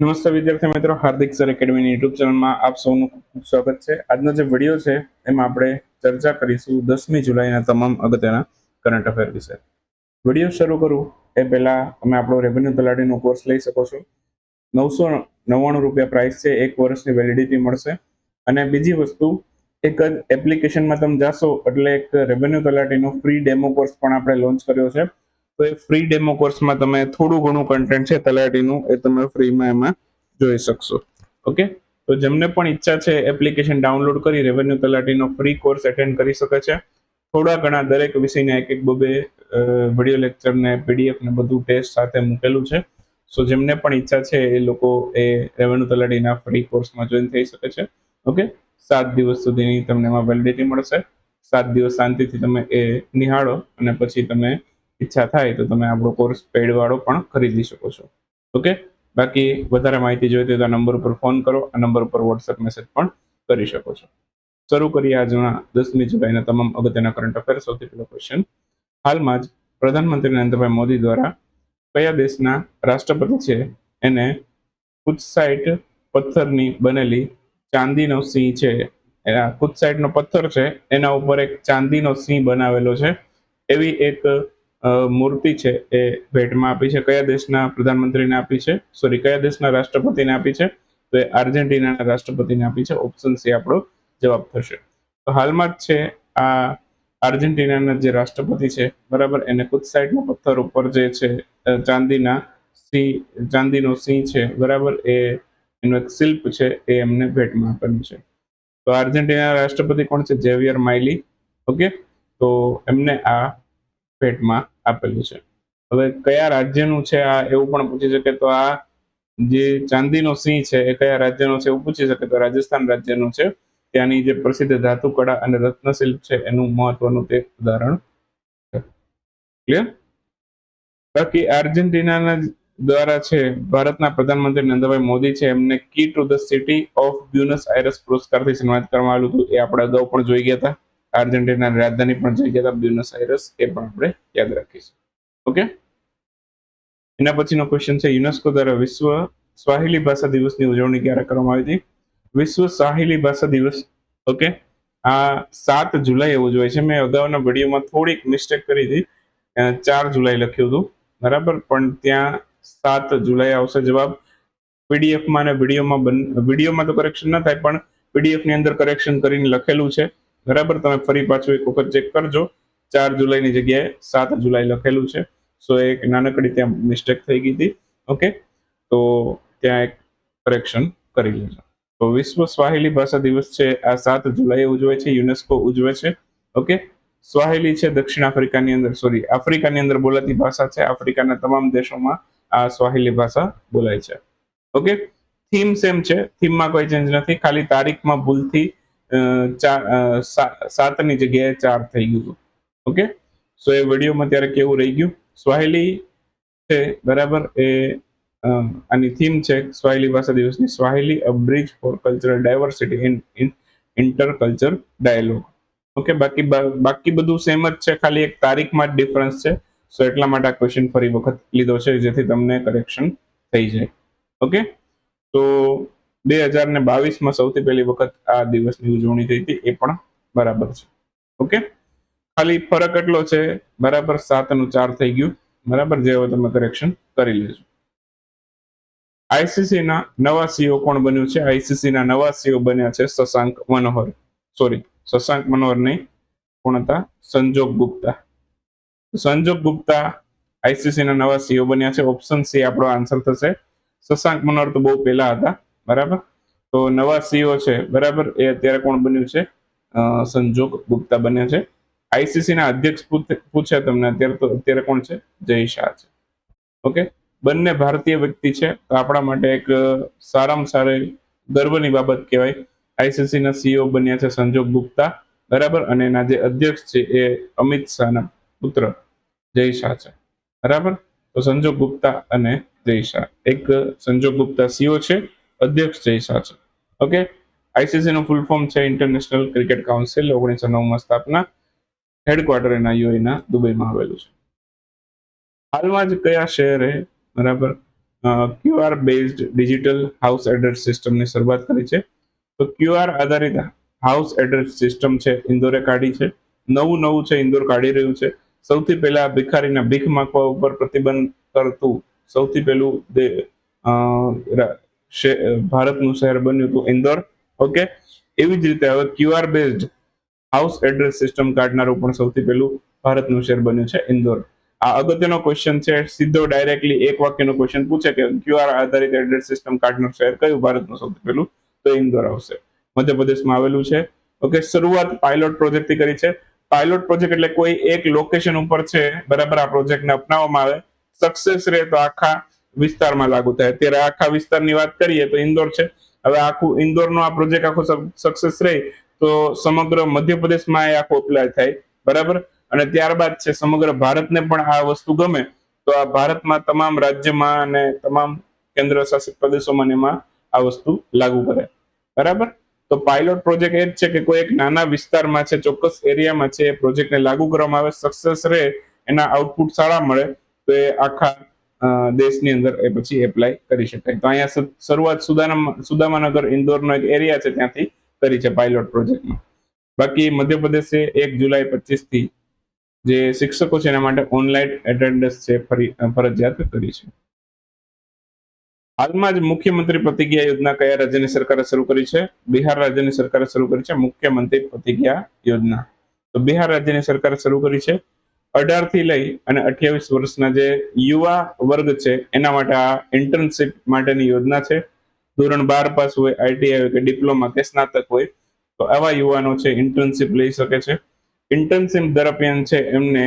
નમસ્તે વિદ્યાર્થી મિત્રો, હાર્દિક સર એકેડમીની યુટ્યુબ ચેનલમાં આપ સૌનું ખૂબ સ્વાગત છે. આજનો જે વીડિયો છે, એમાં આપણે ચર્ચા કરીશું દસમી જુલાઈના તમામ અગત્યના કરંટ અફેર વિશે. વીડિયો શરૂ કરું, એ પહેલાં તમે આપણો રેવન્યુ તલાટીનો કોર્સ લઈ શકો છો. નવસો નવ્વાણું રૂપિયા પ્રાઇસ છે, એક વર્ષની વેલિડિટી મળશે. અને બીજી વસ્તુ, એક જ એપ્લિકેશનમાં તમે જાશો એટલે એક રેવન્યુ તલાટીનો ફ્રી ડેમો કોર્સ પણ આપણે લોન્ચ કર્યો છે. તો એ ફ્રી ડેમો કોર્સમાં તમે થોડું ઘણું કન્ટેન્ટ છે તલાટીનું, એ તમે ફ્રીમાં એમાં જોઈ શકશો. ઓકે તો જેમને પણ ઈચ્છા છે એપ્લિકેશન ડાઉનલોડ કરી રેવન્યુ તલાટીનો ફ્રી કોર્સ એટેન્ડ કરી શકે છે. થોડા ઘણા દરેક વિષયના એક એક બબે વીડિયો લેક્ચર ને પીડીએફ ને બધું ટેસ્ટ સાથે મૂકેલું છે. સો જેમને પણ ઈચ્છા છે, એ લોકો એ રેવન્યુ તલાટીના ફ્રી કોર્સમાં જોઈન થઈ શકે છે. ઓકે સાત દિવસ સુધીની તમને એમાં વેલિડિટી મળશે. સાત દિવસ શાંતિથી તમે એ નિહાળો અને પછી તમે ઈચ્છા થાય તો તમે આપણો કોર્સ પેડ વાળો પણ ખરીદી શકો છો. ઓકે બાકી વધારે માહિતી જોઈતી તો આ નંબર ઉપર ફોન કરો, આ નંબર ઉપર વોટ્સએપ મેસેજ પણ કરી શકો છો. શરૂ કરીએ આજના દસમી જુલાઈના તમામ અગત્યના કરંટ અફેર સૌથી પહેલો ક્વેશ્ચન હાલમાં જ પ્રધાનમંત્રી નરેન્દ્રભાઈ મોદી દ્વારા કયા દેશના રાષ્ટ્રપતિ છે એને કુત્સાઇટ પથ્થરની બનેલી ચાંદીનો સિંહ છે. એના કુત્સાઇટનો પથ્થર છે, એના ઉપર એક ચાંદીનો સિંહ બનાવેલો છે. એવી એક મૂર્તિ છે એ ભેટમાં આપી છે. કયા દેશના પ્રધાનમંત્રીને આપી છે? સોરી કયા દેશના રાષ્ટ્રપતિને આપી છે? તો એ આર્જેન્ટિનાના રાષ્ટ્રપતિને આપી છે. ઓપ્શન સી આપણો જવાબ થશે. તો હાલમાં જ છે આ આર્જેન્ટિનાના જે રાષ્ટ્રપતિ છે, બરાબર? એને કુદ સાઈડના પથ્થર ઉપર જે છે ચાંદીના સિંહ, ચાંદીનો સિંહ છે, બરાબર? એ, એનું એક શિલ્પ છે, એ એમને ભેટમાં આપેલું છે. તો આર્જેન્ટિના રાષ્ટ્રપતિ કોણ છે? Javier Milei. ઓકે? તો એમને આ ભેટમાં આપેલું છે. હવે કયા રાજ્યનું છે આ એવું પણ પૂછી શકે તો આ જે ચાંદીનો સિંહ છે એ કયા રાજ્યનો છે એવું પૂછી શકે તો રાજસ્થાન રાજ્યનું છે. ત્યાંની જે પ્રસિદ્ધ ધાતુ કળા અને રત્નશિલ્પ છે એનું મહત્વનું તે ઉદાહરણ છે. ક્લિયર બાકી આર્જેન્ટિનાના દ્વારા છે ભારતના પ્રધાનમંત્રી નરેન્દ્રભાઈ મોદી છે એમને key to the city of Buenos Aires પુરસ્કારથી સન્માનિત કરવામાં આવ્યું હતું. એ આપણે અગાઉ પણ જોઈ ગયા હતા. આર્જેન્ટિનાની રાજધાની પણ જઈ ગયા હતા, બ્યુનસ આયરસ, એ પણ આપણે યાદ રાખીશું. ઓકે? એના પછીનો ક્વેશ્ચન છે, યુનેસ્કો દ્વારા વિશ્વ સ્વાહિલી ભાષા દિવસની ઉજવણી ક્યારે કરવામાં આવી હતી? વિશ્વ સાહિલી ભાષા દિવસ, ઓકે? આ સાત જુલાઈ ઉજવાય છે. મેં અગાઉના વિડીયોમાં થોડીક મિસ્ટેક કરી હતી. ચાર જુલાઈ લખ્યું હતું. બરાબર? પણ ત્યાં સાત જુલાઈ આવશે જવાબ. પીડીએફમાં અને વિડીયોમાં વિડીયોમાં તો કરેક્શન ના થાય, પણ પીડીએફની અંદર કરેક્શન કરીને લખેલું છે. બરાબર, તમે ફરી પાછું એક વખત ચેક કરજો. ચાર જુલાઈની જગ્યાએ સાત જુલાઈ લખેલું છે. સો એક નાનકડી ત્યાં મિસ્ટેક થઈ ગઈ હતી. ઓકે તો ત્યાં એક કરેક્શન કરી લેજો. તો વિશ્વ સ્વાહિલી ભાષા દિવસ છે. આ સાત જુલાઈએ ઉજવે છે. યુનેસ્કો ઉજવે છે. ઓકે સ્વાહિલી છે દક્ષિણ આફ્રિકાની અંદર. સોરી આફ્રિકાની અંદર બોલાતી ભાષા છે. આફ્રિકાના તમામ દેશોમાં આ સ્વાહિલી ભાષા બોલાય છે. ઓકે થીમ સેમ છે. થીમમાં કોઈ ચેન્જ નથી. ખાલી તારીખમાં ભૂલથી ચાર સાતની જગ્યાએ ચાર થઈ ગયું ઓકે? સો એ વિડીયોમાં ત્યારે કેવું રહી ગયું? સ્વાહિલી છે, બરાબર? એ આની થીમ છે સ્વાહિલી ભાષા દિવસની. Swahili a bridge for cultural diversity in in inter culture dialogue okay, બાકી બાકી બધું સેમ જ છે. ખાલી એક તારીખમાં જ ડિફરન્સ છે. સો એટલા માટે આ ક્વેશ્ચન ફરી વખત લીધો છે, જેથી તમને કરેક્શન થઈ જાય. ઓકે? તો બે હજાર ને બાવીસમાં સૌથી પહેલી વખત આ દિવસની ઉજવણી થઈ હતી, એ પણ બરાબર છે. ઓકે? ખાલી ફરક એટલો છે, બરાબર સાતનું ચાર થઈ ગયું. બરાબર? જે હવે તમે કરેક્શન કરી લેજો. આઈસીસી ના નવા સીઓ કોણ બન્યું છે? આઈસીસી ના નવા સીઓ બન્યા છે શશાંક મનોહર. સોરી, શશાંક મનોહર નહીં, કોણ હતા? સંજોગ ગુપ્તા. સંજોગ ગુપ્તા આઈસીસી ના નવા સીઓ બન્યા છે. ઓપ્શન સી આપણો આન્સર થશે. શશાંક મનોહર તો બહુ પહેલા હતા. બરાબર? તો નવા સીઓ છે, બરાબર? એ અત્યારે કોણ બન્યું છે? સંજોગ ગુપ્તા બન્યા છે. આઈસીસી ના અધ્યક્ષ પૂછ- તમને, અત્યારે તો, અત્યારે કોણ છે? જય શાહ છે. ઓકે? બંને ભારતીય વ્યક્તિ છે, તો આપણા માટે એક સારામાં સારી, ગર્વની બાબત કહેવાય. આઈસીસી ના સીઓ બન્યા છે સંજોગ ગુપ્તા, બરાબર? અને એના જે અધ્યક્ષ છે એ અમિત શાહના પુત્ર. જય શાહ છે. બરાબર? તો સંજોગ ગુપ્તા અને જય શાહ. એક સંજોગ ગુપ્તા સીઓ છે અધ્યક્ષ શાહ છે ઓકે આઈસીસી નું ફૂલ ફોર્મ છે ઇન્ટરનેશનલ ક્રિકેટ કાઉન્સિલ ઓગણીસો નવમાં સ્થાપના. હેડક્વાર્ટર એના યુએના દુબઈમાં આવેલું છે. હાલમાં જ કયા શહેરે બરાબર. QR based digital house address સિસ્ટમની શરૂઆત કરી છે. તો ક્યુઆર આધારિત હાઉસ એડ્રેસ સિસ્ટમ છે, ઇન્દોરે કાઢી છે. નવું નવું છે, ઇન્દોર કાઢી રહ્યું છે. સૌથી પહેલા ભિખારીના ભીખ માખવા ઉપર પ્રતિબંધ કરતું સૌથી પહેલું ભારતનું શહેર બન્યું હતું ઇન્દોર. ઓકે? એવી જ રીતે હવે QR based house address system કાઢનારું પણ સૌથી પહેલું ભારતનું શહેર બન્યું છે ઇન્દોર. આ અગત્યનો ક્વેશ્ચન છે, સીધો ડાયરેક્ટલી એક વાક્યનો ક્વેશ્ચન પૂછે કે ક્યુઆર આધારિત એડ્રેસ સિસ્ટમ કાઢનાર શહેર કયું ભારતનું સૌથી પહેલું? તો ઇન્દોર આવશે. મધ્યપ્રદેશમાં આવેલું છે. ઓકે, શરૂઆત પાયલોટ પ્રોજેક્ટથી કરી છે. પાયલોટ પ્રોજેક્ટ એટલે કોઈ એક લોકેશન ઉપર છે, બરાબર આ પ્રોજેક્ટને અપનાવવામાં આવે. સક્સેસ રહે તો આખા વિસ્તારમાં લાગુ થાય. અત્યારે આખા વિસ્તારની વાત કરીએ તો ઇન્દોર છે. હવે આખું ઇન્દોરનો આ પ્રોજેક્ટ આખો સક્સેસ રહે તો સમગ્ર મધ્યપ્રદેશમાં એ આખો અપ્લાય થાય. બરાબર? અને ત્યારબાદ છે સમગ્ર ભારતને પણ આ વસ્તુ ગમે તો આ ભારતમાં તમામ રાજ્યમાં અને તમામ કેન્દ્ર શાસિત પ્રદેશોમાં એમાં આ વસ્તુ લાગુ કરે બરાબર? તો પાયલોટ પ્રોજેક્ટ એ જ છે કે કોઈ એક નાના વિસ્તારમાં છે, ચોક્કસ એરિયામાં છે એ પ્રોજેક્ટને લાગુ કરવામાં આવે સક્સેસ રહે, એના આઉટપુટ સારા મળે, તો એ આખા દેશની અંદર એ પછી એપ્લાય કરી શકાય. તો અહીંયા શરૂઆત સુદામા સુદામાનગર, ઇન્દોરનો એક એરિયા છે ત્યાંથી કરી છે પાયલોટ પ્રોજેક્ટમાં બાકી મધ્યપ્રદેશે એક જુલાઈ પચીસથી જે શિક્ષકો છે એના માટે ઓનલાઈન એટેન્ડન્સ છે ફરી ફરજિયાત કરી છે. હાલમાં જ મુખ્યમંત્રી પ્રતિજ્ઞા યોજના કયા રાજ્યની સરકારે શરૂ કરી છે? બિહાર રાજ્યની સરકારે શરૂ કરી છે મુખ્યમંત્રી પ્રતિજ્ઞા યોજના. તો બિહાર રાજ્યની સરકારે શરૂ કરી છે અઢારથી લઈ અને અઠ્યાવીસ વર્ષના જે યુવા વર્ગ છે, એના માટે આ ઇન્ટર્નશિપ માટેની યોજના છે. ધોરણ બાર પાસ હોય આઈટીઆઈ હોય કે ડિપ્લોમા કે સ્નાતક હોય, તો આવા યુવાનો છે ઇન્ટર્નશીપ લઈ શકે છે. ઇન્ટર્નશિપ દરમિયાન છે, એમને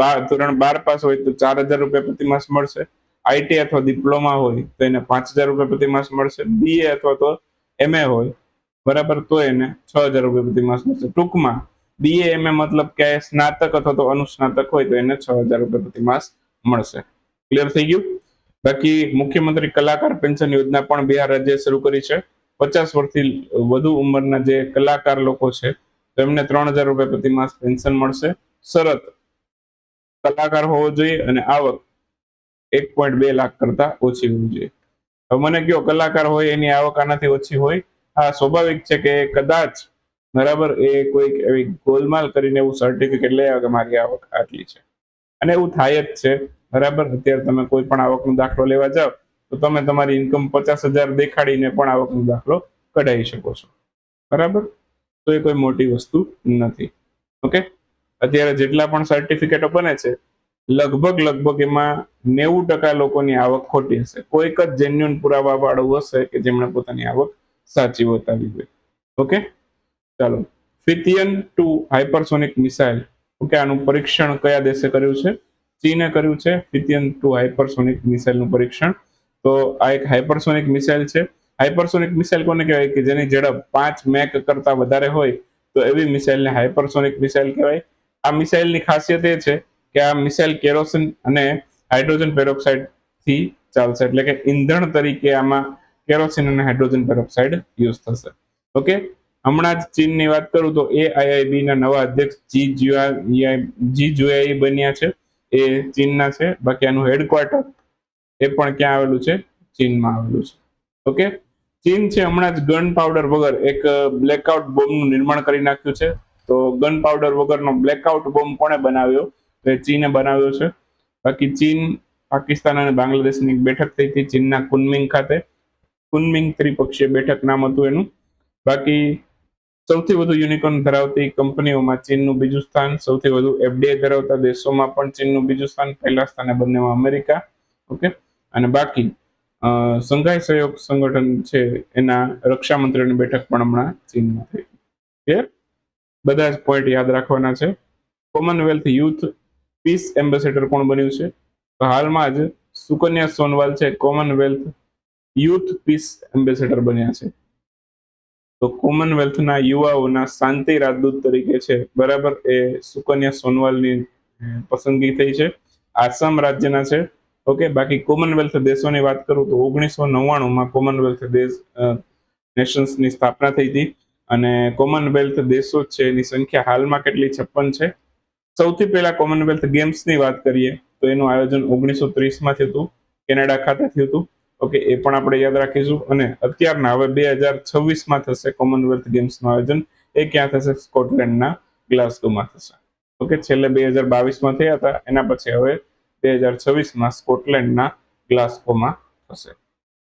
બાર ધોરણ બાર પાસ હોય તો ચાર હજાર રૂપિયા પ્રતિ માસ મળશે. આઈટી અથવા ડિપ્લોમા હોય તો એને પાંચ હજાર રૂપિયા પ્રતિ માસ મળશે. બીએ અથવા તો એમએ હોય, બરાબર, તો એને છ હજાર રૂપિયા પ્રતિ માસ મળશે. ટૂંકમાં બીએ એમએ મતલબ કે સ્નાતક અથવા તો અનુસ્નાતક હોય તો એને છ હજાર રૂપિયા પ્રતિ માસ મળશે. ક્લિયર થઈ ગયું? બાકી મુખ્યમંત્રી કલાકાર પેન્શન યોજના પણ બિહાર રાજ્યએ શરૂ કરી છે. પચાસ વર્ષથી વધુ ઉંમરના જે કલાકાર લોકો છે તો એમને ત્રણ હજાર રૂપિયા પ્રતિ માસ પેન્શન મળશે. શરત, કલાકાર હોવો જોઈએ અને આવક એક પોઈન્ટ બે લાખ કરતા ઓછી હોવી જોઈએ. હવે મને કયો કલાકાર હોય, એની આવક આનાથી ઓછી હોય? હા, સ્વાભાવિક છે કે કદાચ બરાબર? એ કોઈક એવી ગોલમાલ કરીને એવું સર્ટિફિકેટ લઈ આવે કે મારી આવક આટલી છે. અને એવું થાય જ છે. બરાબર? અત્યારે તમે કોઈ પણ આવકનો દાખલો લેવા જાઓ તો તમે તમારી ઇન્કમ પચાસ હજાર દેખાડીને પણ આવકનો દાખલો કઢાવી શકો છો. બરાબર? તો એ કોઈ મોટી વસ્તુ નથી. ઓકે? અત્યારે જેટલા પણ સર્ટિફિકેટો બને છે, લગભગ લગભગ એમાં નેવું ટકા લોકોની આવક ખોટી હશે. કોઈક જ જેન્યુન પુરાવા વાળું હશે કે જેમણે પોતાની આવક સાચી બતાવી હોય. ઓકે? ચાલો. ફિથિયન ટુ હાઇપરસોનિક મિસાઇલ ઓકે, આનું પરીક્ષણ કયા દેશે કર્યું છે? ચીને કર્યું છે. ફિથિયન ટુ હાઇપરસોનિક મિસાઇલનું પરીક્ષણ. તો આ એક હાઇપરસોનિક મિસાઇલ છે. હાઇપરસોનિક મિસાઇલ કોને કહેવાય? કે જેની ઝડપ પાંચ મેક કરતા વધારે હોય, તો એવી મિસાઇલને હાઇપરસોનિક મિસાઇલ કહેવાય. આ મિસાઇલની ખાસિયત એ છે કે આ મિસાઇલ કેરોસીન અને હાઇડ્રોજન પેરોક્સાઇડથી ચાલશે. એટલે કે ઈંધણ તરીકે આમાં કેરોસીન અને હાઇડ્રોજન પેરોક્સાઇડ યુઝ થશે. ઓકે? હમણાં જ ચીનની વાત કરું તો એ આઈઆઈબી ના નવા અધ્યક્ષ જી જુઆ જી જુઆઈ બન્યા છે. એ ચીનના છે. બાકી આનું હેડક્વાર્ટર એ પણ ક્યાં આવેલું છે? ચીનમાં આવેલું છે. ઓકે ચીન છે હમણાં જ ગન પાવડર વગર એક બ્લેકઆઉટ બોમ્બનું નિર્માણ કરી નાખ્યું છે. તો ગન પાવડર વગરનો બ્લેકઆઉટ બોમ્બ કોણે બનાવ્યો? તો એ ચીને બનાવ્યો છે. બાકી ચીન, પાકિસ્તાન અને બાંગ્લાદેશની બેઠક થઈ હતી ચીનના કુનમિંગ ખાતે. કુનમિંગ ત્રિપક્ષીય બેઠક નામ હતું એનું. બાકી સૌથી વધુ યુનિકોર્ન ધરાવતી કંપનીઓમાં ચીનનું બીજું સ્થાન, સૌથી વધુ એફડીઆઈ ધરાવતા દેશોમાં પણ ચીનનું બીજું સ્થાન, પહેલા સ્થાને બંનેમાં અમેરિકા, ઓકે? અને બાકી સંઘાઈ સહયોગ સંગઠન છે એના રક્ષા મંત્રીની બેઠક પણ હમણાં ચીનમાં થઈ. ક્લિયર બધા જ પોઈન્ટ યાદ રાખવાના છે. કોમનવેલ્થ યુથ પીસ એમ્બેસેડર કોણ બન્યું છે? તો હાલમાં જ સુકન્યા સોનવાલ છે કોમનવેલ્થ યુથ પીસ એમ્બેસેડર બન્યા છે. તો કોમનવેલ્થના યુવાઓના શાંતિ રાજદૂત તરીકે છે. બરાબર? એ સુકન્યા સોનવાલની પસંદગી થઈ છે. આસામ રાજ્યના છે. ઓકે, બાકી કોમનવેલ્થ દેશોની વાત કરું તો ઓગણીસો નવ્વાણુંમાં કોમનવેલ્થ દેશ નેશન્સની સ્થાપના થઈ હતી. અને કોમનવેલ્થ દેશો છે, એની સંખ્યા હાલમાં કેટલી? છપ્પન છે. સૌથી પહેલા કોમનવેલ્થ ગેમ્સની વાત કરીએ, તો એનું આયોજન ઓગણીસો ત્રીસમાં થયું હતું. કેનેડા ખાતે થયું હતું. ઓકે, એ પણ આપણે યાદ રાખીશું. અને અત્યારના હવે બે હજાર છવ્વીસમાં થશે કોમનવેલ્થ ગેમ્સનું આયોજન. એ ક્યાં થશે? સ્કોટલેન્ડના ગ્લાસગોમાં થશે. ઓકે, છેલ્લે બે હજાર બાવીસમાં થયા હતા. એના પછી હવે બે હજાર છવ્વીસમાં સ્કોટલેન્ડના ગ્લાસ્કોમાં થશે.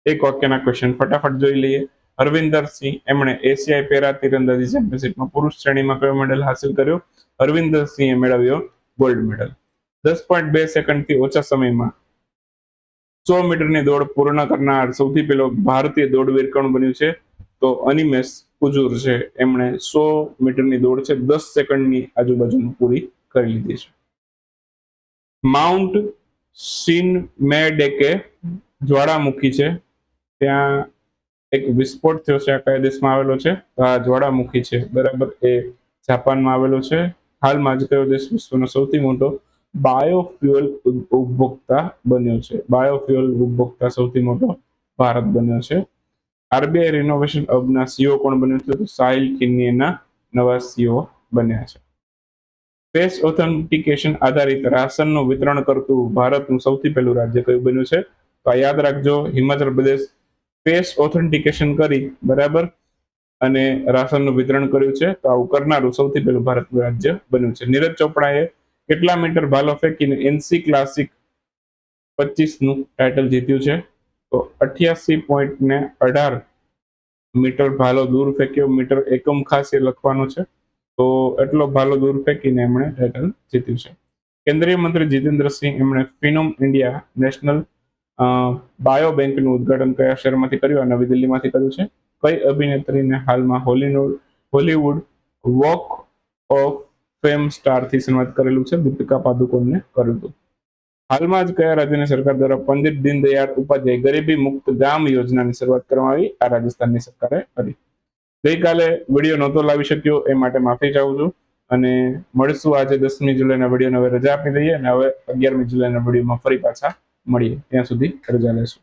એક વાક્યના ક્વેશ્ચન ફટાફટ જોઈ લઈએ. હરવિંદર સિંહ એમણે એશિયાઈ પેરા તીરંદાજી ચેમ્પિયનશિપમાં પુરુષ શ્રેણીમાં કયો મેડલ હાંસલ કર્યો? હરવિંદર સિંહે મેળવ્યો ગોલ્ડ મેડલ દસ પોઈન્ટ બે સેકન્ડથી ઓછા સમયમાં સો મીટરની દોડ પૂર્ણ કરનાર સૌથી પહેલો ભારતીય દોડવીર કોણ બન્યું છે. તો અનિમેશ કુજુર છે, એમણે સો મીટરની દોડ છે, દસ સેકન્ડની આજુબાજુમાં પૂરી કરી લીધી છે. માઉન્ટ સિન મેડેકે જ્વાળામુખી છે. ત્યાં એક વિસ્ફોટ થયો છે, આ કયા દેશમાં આવેલો છે. આ જ્વાળામુખી છે, બરાબર, એ જાપાનમાં આવેલો છે. હાલમાં જ કયો દેશ વિશ્વનો સૌથી મોટો બાયોફ્યુઅલ ઉપભોક્તા બન્યો છે. બાયોફ્યુઅલ ઉપભોક્તા સૌથી મોટો ભારત બન્યો છે. આરબીઆઈ રિનોવેશન હબના સીઓ કોણ બન્યું છે? તો સાહિલ કિન્નીના નવા સીઓ બન્યા છે. ફેસ ઓથેન્ટિકેશન આધારિત રાશનનું વિતરણ કરતું ભારતનું સૌથી પહેલું રાજ્ય કયું બન્યું છે? તો આ યાદ રાખજો, હિમાચલ પ્રદેશ ફેસ ઓથેન્ટિકેશન કરી, બરાબર? અને રાશનનું વિતરણ કર્યું છે. તો આવું કરનારું સૌથી પહેલું ભારતનું રાજ્ય બન્યું છે. નીરજ ચોપડાએ કેટલા મીટર ભાલો ફેંકીને એનસી ક્લાસિક પચીસનું ટાઇટલ જીત્યું છે? તો અઠ્યાસી પોઈન્ટ ને અઢાર મીટર ભાલો દૂર ફેંક્યો. મીટર એકમ ખાસ એ લખવાનો છે. તો એટલો ભાલો દૂર ફેંકીને એમણે ટાઇટલ જીત્યું છે. કેન્દ્રીય મંત્રી જીતેન્દ્રસિંહ એમણે ફિનોમ ઇન્ડિયા નેશનલ બાયો બેંકનું ઉદ્ઘાટન કયા શહેરમાંથી કર્યું? નવી દિલ્હીમાંથી કર્યું છે. કઈ અભિનેત્રીને હાલમાં Hollywood Hollywood walk of fame સ્ટારથી સન્માનિત કરેલું છે દીપિકા પાદુકોણને કર્યું હાલમાં જ કયા રાજ્યની સરકાર દ્વારા પંડિત દીનદયાળ ઉપાધ્યાય ગરીબી મુક્ત ગામ યોજનાની શરૂઆત કરવામાં આવી? આ રાજસ્થાનની સરકારે કરી. ગઈકાલે વીડિયો નહોતો લાવી શક્યો, એ માટે માફી ચાહું છું. અને મળશું આજે દસમી જુલાઈના વિડીયોને હવે રજા આપી દઈએ અને હવે અગિયારમી જુલાઈના વિડીયોમાં ફરી પાછા મળીએ. ત્યાં સુધી રજા લેશું.